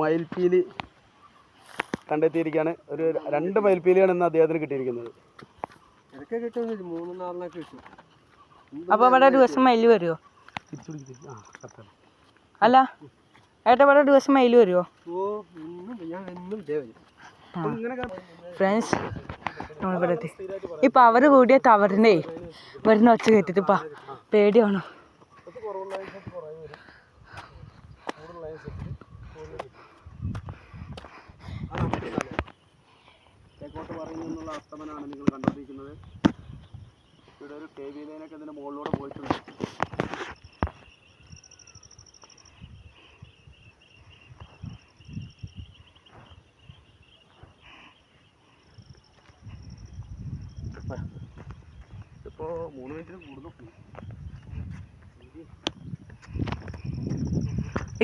മയിൽപ്പീലി കണ്ടെത്തിയിരിക്കുകയാണ്. ഒരു രണ്ട് മയിൽപ്പീലിയാണ് ഇന്ന് അദ്ദേഹത്തിന് കിട്ടിയിരിക്കുന്നത്. ഇടയ്ക്ക് കിട്ടുന്നില്ല മൂന്ന് നാലിനൊക്കെ കിട്ടും. അപ്പൊ ഇവിടെ ദിവസം മയിൽ വരുമോ. അല്ല ഏട്ടാ ഇവിടെ ദിവസം മയിൽ വരുമോ ഫ്രണ്ട്സ് നമ്മളിവിടെ എത്തി. ഇപ്പം അവർ കൂടിയ തവറിനെ വരുന്ന ഒച്ച കേട്ടിട്ട് പേടിയാണോ തെക്കോട്ട് പറയുന്നു അസ്തമനാണ് നിങ്ങൾ കണ്ടുകൊണ്ടിരിക്കുന്നത് ഇവിടെ ഒരു കെ വി ലൈനൊക്കെ ഇതിന്റെ മുകളിലൂടെ പോയിട്ടുണ്ട്. ഇപ്പോ മൂന്ന് മിനിറ്റ് കൂടുന്നു.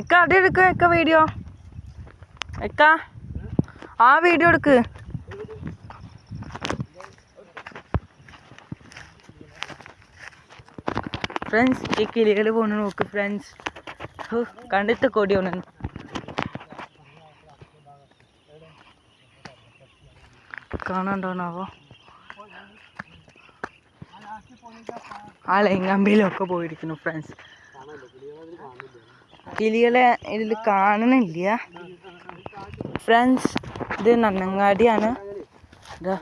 ഇക്ക അടി എടുക്ക വീഡിയോ ഇക്ക ആ വീഡിയോ എടുക്ക്. ഫ്രണ്ട്സ് ഈ കിളികൾ പോണു നോക്ക് ഫ്രണ്ട്സ് കണ്ടിട്ട് കൊടിയാണ് കാണാണ്ടോണാവോ ആ ലൈങ്കമ്പിയിലൊക്കെ പോയിരിക്കുന്നു ഫ്രണ്ട്സ് കിളികളെ ഇതിൽ കാണണില്ല ഫ്രണ്ട്സ് ഇത് നന്നങ്ങാടിയാണ്. ഇതാ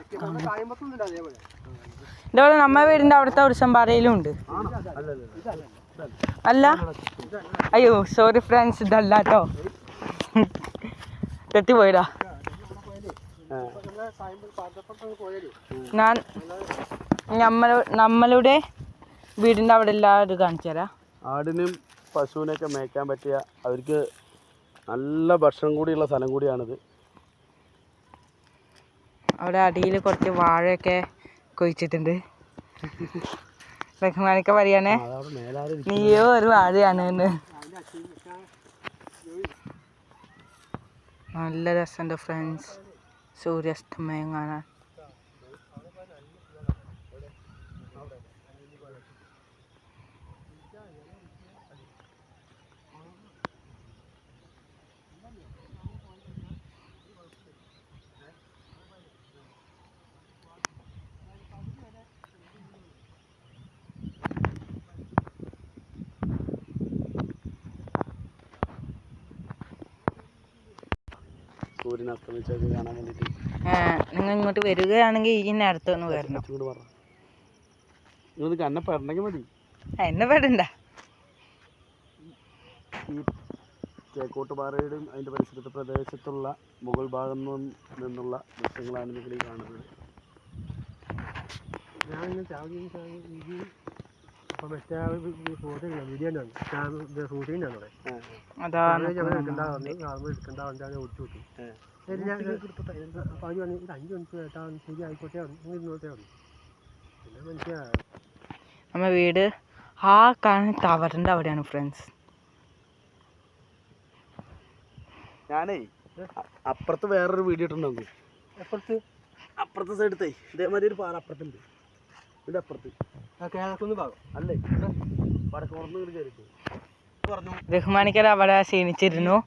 ഇതേപോലെ നമ്മ വീടിന്റെ അവിടുത്തെ ഉത്സവം ഉണ്ട്. അല്ല? അയ്യോ സോറി ഫ്രണ്ട്സ് ഇതല്ല കേട്ടോ തെറ്റിപ്പോയിടാ ഞാൻ നമ്മൾ നമ്മളുടെ വീടിന്റെ അവിടെ എല്ലാവരും കാണിച്ചു തരാം. ആടിനും പശുവിനൊക്കെ മേയ്ക്കാൻ പറ്റിയ അവർക്ക് നല്ല ഭക്ഷണം കൂടിയുള്ള സ്ഥലം കൂടിയാണിത്. അവിടെ അടിയിൽ കുറച്ച് വാഴയൊക്കെ കൊഴിച്ചിട്ടുണ്ട്. ലക്ഷ്മണിക്ക പറയാനേ നീയോ ഒരു വാഴയാണ് നല്ല രസമുണ്ട് ഫ്രണ്ട്സ് സൂര്യാസ്തമയം കാണാൻ. സൂര്യൻ അസ്തമിച്ചത് കാണാൻ വേണ്ടിയിട്ട്. നിങ്ങൾ ഇങ്ങോട്ട് വരികയാണെങ്കിൽ ഈ നേരത്തൊന്ന് വരണം. ഇങ്ങോട്ട് പറ നിങ്ങൾ കന്നെ പറഞ്ഞെങ്കിൽ മതി. എന്നെ പെടണ്ട ഈ ചേക്കോട്ടുപാറയുടെയും അതിന്റെ പരിസരത്തെ പ്രദേശത്തുള്ള മുകൾ ഭാഗം നിന്നുള്ള ദൃശ്യങ്ങളാണ് നിങ്ങൾ ഈ കാണുന്നത്. ഞാൻ ഇങ്ങനെ ചാവി ചാവി അപ്പൊ മറ്റേ ഷൂട്ടിംഗ് ഓടിച്ചു വിട്ടു. ശരി ഞാൻ പറഞ്ഞു ഇത് അഞ്ച് മണിക്ക് കേട്ടാ ശരി ആയിക്കോട്ടെ നിങ്ങൾ പിന്നെ നമ്മ വീട് ആ കാണുന്ന ടവറിന്റെ അവിടെയാണ് ഫ്രണ്ട്സ് ഞാനേ അപ്പുറത്ത് വേറൊരു വീഡിയോ ഇട്ടുണ്ടാകും അപ്പുറത്ത് അപ്പുറത്തെ സൈഡത്തെ ഇതേമാതിരി ഒരു പാറ അപ്പുറത്തുണ്ട്. ഇതിന്റെ അപ്പുറത്ത്. ആ ഭാഗം അല്ലേ? പറഞ്ഞു റഹ്മാനിക്കർ അവിടെ ക്ഷീണിച്ചിരുന്നു.